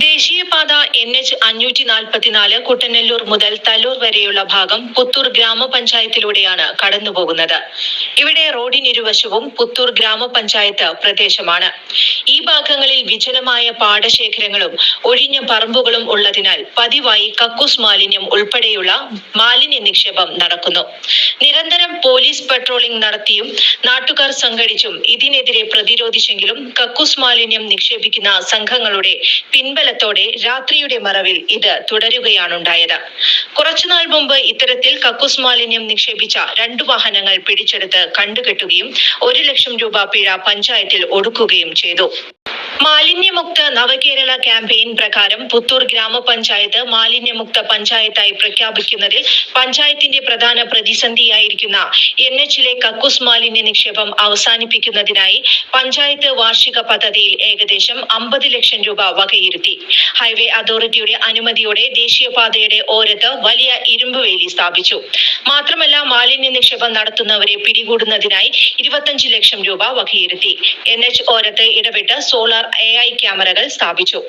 ദേശീയപാത N H അഞ്ഞൂറ്റി നാൽപ്പത്തിനാല് കുട്ടനെല്ലൂർ മുതൽ തല്ലൂർ വരെയുള്ള ഭാഗം പുത്തൂർ ഗ്രാമപഞ്ചായത്തിലൂടെയാണ് കടന്നുപോകുന്നത്. ഇവിടെ റോഡിനിരുവശവും പുത്തൂർ ഗ്രാമപഞ്ചായത്ത് പ്രദേശമാണ്. ഈ ഭാഗങ്ങളിൽ വിജനമായ പാടശേഖരങ്ങളും ഒഴിഞ്ഞ പറമ്പുകളും ഉള്ളതിനാൽ പതിവായി കക്കൂസ് മാലിന്യം ഉൾപ്പെടെയുള്ള മാലിന്യ നിക്ഷേപം നടക്കുന്നു. നിരന്തരം പോലീസ് പട്രോളിംഗ് നടത്തിയും നാട്ടുകാർ സംഘടിച്ചും ഇതിനെതിരെ പ്രതിരോധിച്ചെങ്കിലും കക്കൂസ് മാലിന്യം നിക്ഷേപിക്കുന്ന സംഘങ്ങളുടെ പിൻബലത്തോടെ രാത്രിയുടെ മറവിൽ ഇത് തുടരുകയാണുണ്ടായത്. കുറച്ചുനാൾ മുമ്പ് ഇത്തരത്തിൽ കക്കൂസ് മാലിന്യം നിക്ഷേപിച്ച രണ്ടു വാഹനങ്ങൾ പിടിച്ചെടുത്ത് കണ്ടുകെട്ടുകയും ഒരു ലക്ഷം രൂപ പിഴ പഞ്ചായത്തിൽ ഒടുക്കുകയും ചെയ്തു. മാലിന്യമുക്ത നവകേരള ക്യാമ്പയിൻ പ്രകാരം പുത്തൂർ ഗ്രാമപഞ്ചായത്ത് മാലിന്യമുക്ത പഞ്ചായത്തായി പ്രഖ്യാപിക്കുന്നതിൽ പഞ്ചായത്തിന്റെ പ്രധാന പ്രതിസന്ധിയായിരിക്കുന്ന എൻ എച്ചിലെ കക്കൂസ് മാലിന്യ നിക്ഷേപം അവസാനിപ്പിക്കുന്നതിനായി പഞ്ചായത്ത് വാർഷിക പദ്ധതിയിൽ ഏകദേശം അമ്പത് ലക്ഷം രൂപ വകയിരുത്തി. ഹൈവേ അതോറിറ്റിയുടെ അനുമതിയോടെ ദേശീയപാതയുടെ ഓരത്ത് വലിയ ഇരുമ്പ് വേലി സ്ഥാപിച്ചു. മാത്രമല്ല മാലിന്യ നിക്ഷേപം നടത്തുന്നവരെ പിടികൂടുന്നതിനായി ഇരുപത്തഞ്ച് ലക്ഷം രൂപ വകയിരുത്തി. എൻ എച്ച് ഓരത്ത് ഇടപെട്ട് സോളാർ എ ഐ ക്യാമറകൾ സ്ഥാപിച്ചു.